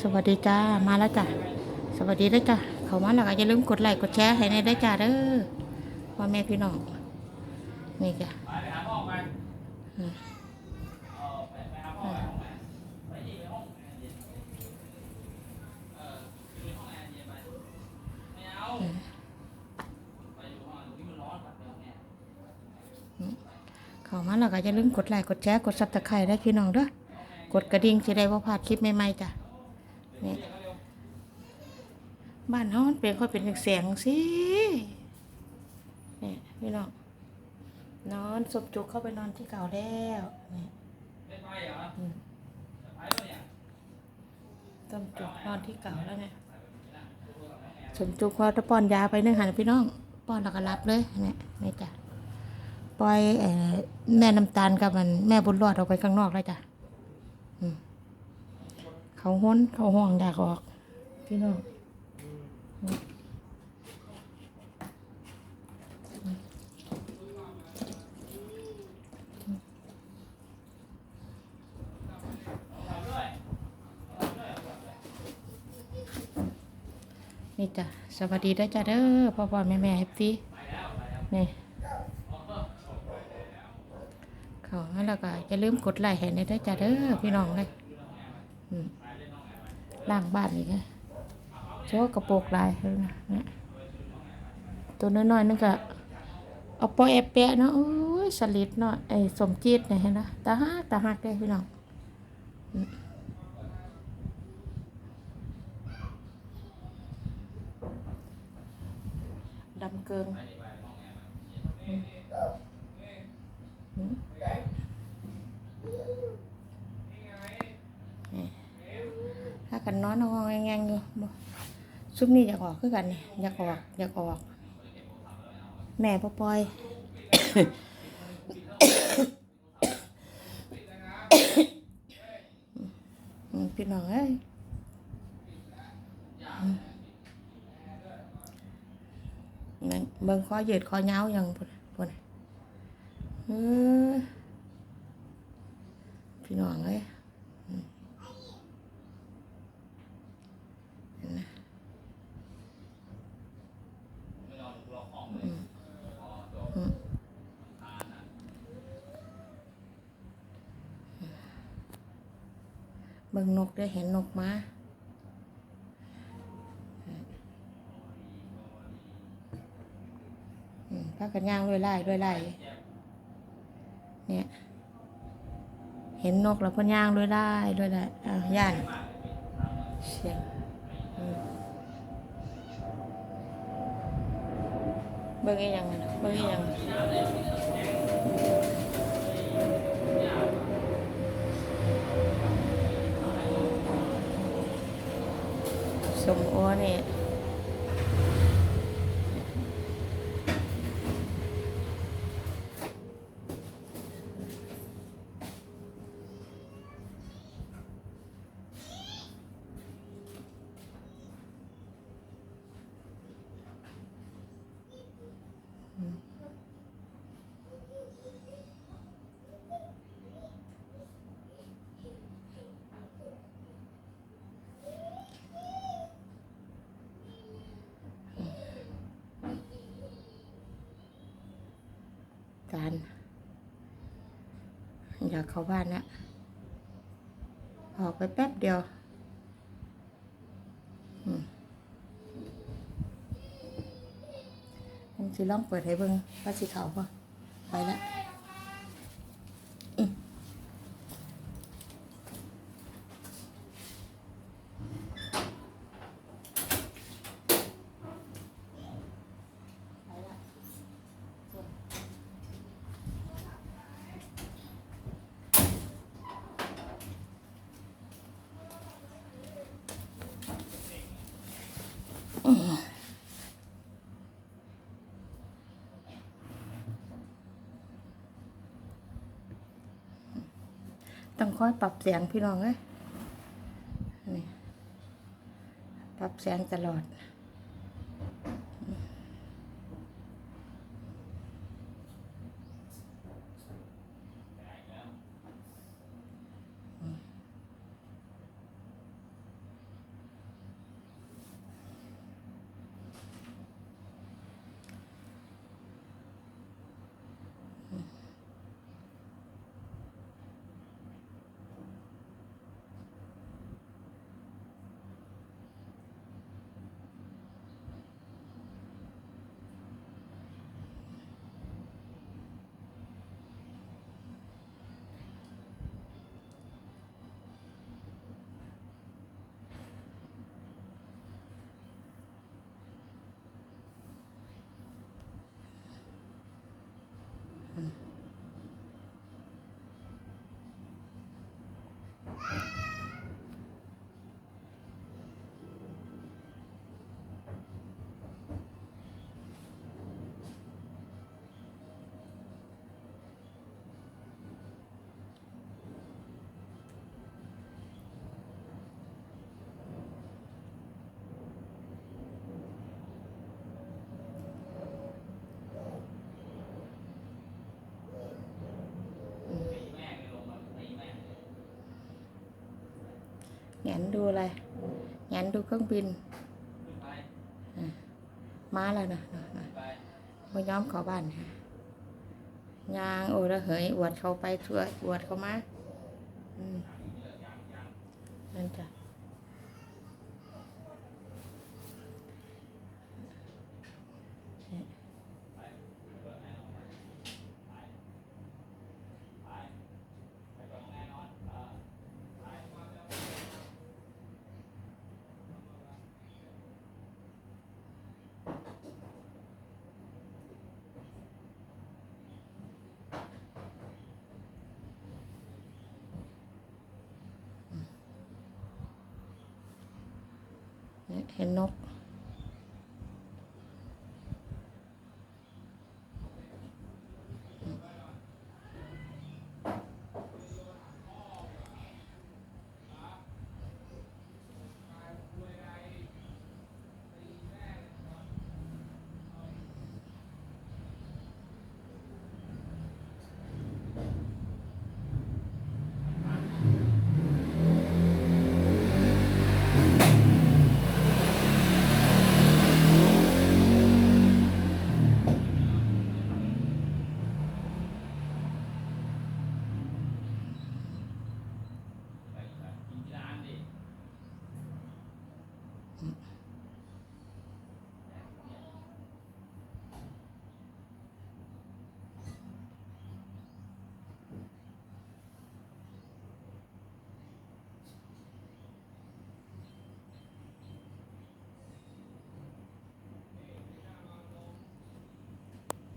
สวัสดีจ้า มาแล้วจ้ะ สวัสดีด้วยจ้ะ เขามาแล้วก็อย่าลืมกดไลค์กดแชร์ให้ในได้จ้าเด้อพ่อแม่พี่น้อง นี่จ้ะเขามาแล้วก็อย่าลืมกดไลค์กดแชร์กดซับสไครต์ได้พี่น้องเด้อกดกระดิ่งจะได้ว่าพลาดคลิปใหม่ๆจ้ะ นี่บ้านเฮามันเป็นค่อยเป็นเสียงสินี่พี่น้องนอนสบจุกเข้าไปนอนที่เก่าแล้วนี่อืมต้มจุกนอนที่เก่าแล้วเนี่ยสมจุกพอจะป้อนยาไปเนึงหันพี่น้องป้อนแล้วก็รับเลยนี่นี่จ้ะปล่อยเอ่แม่น้ำตาลกับมันแม่บุญรอดออกไปข้างนอกแล้วจ้ะ เขาห้นเขาห่วงอยากออก พี่น้องนี่จ้ะสวัสดีด้วยจ้ะเด้อพ่อพ่อแม่แม่แฮปปี้นี่เขาแล้วก็อย่าลืมกดไลค์ให้ในด้วยจ้ะเด้อพี่น้องเลยอืม ล่างบ้านอีกไงโชว์กระโปรงลายเนะเนี่ยตัวน้อยๆนึงก็เอาปอแอบแปะเนาะโอ้ยสลิดเนาะไอ้สมจีดเนี่ยเห็นนะตาฮักตาฮักเลยพี่น้องดำเกินอืมอืม ถ้า กันนอนเอาแงงอยู่ซุปนี่อยากออกคือกันนี่อยากออกอยากออก แม่พ่อปอยพี่น้องเอ้ยนั่นเบิ่งคอเหยียดคอเงาอย่างพุ่นพุ่นพี่น้องเอ้ย เบิ่งนกได้เห็นนกมาพากันย่างด้วยไล่ด้วยไล่เนี่ย เห็นนกแล้วพ่นย่างด้วยไล่ด้วยไล่อ้าวย่านเสียงเบิ่งยังไงเบิ่งยัง สมโอเนี่ย การ อยากเข้าบ้านนะออกไปแป๊บเดียวอืมผมสิลองเปิดให้เบิ่งว่าสิเขาป่ะไปแล้ว ต้องคอยปรับเสียงพี่น้องเอ้ยนี่ปรับเสียงตลอด Mm. นดูอะไรแงนดูเครื่องบินมาแล้วนะมาย้อมขอบ้านค่ะยางโอ้ระเหยอวดเขาไปทั่วอวดเขามาอืมนั่นจ้ะ เห็นนก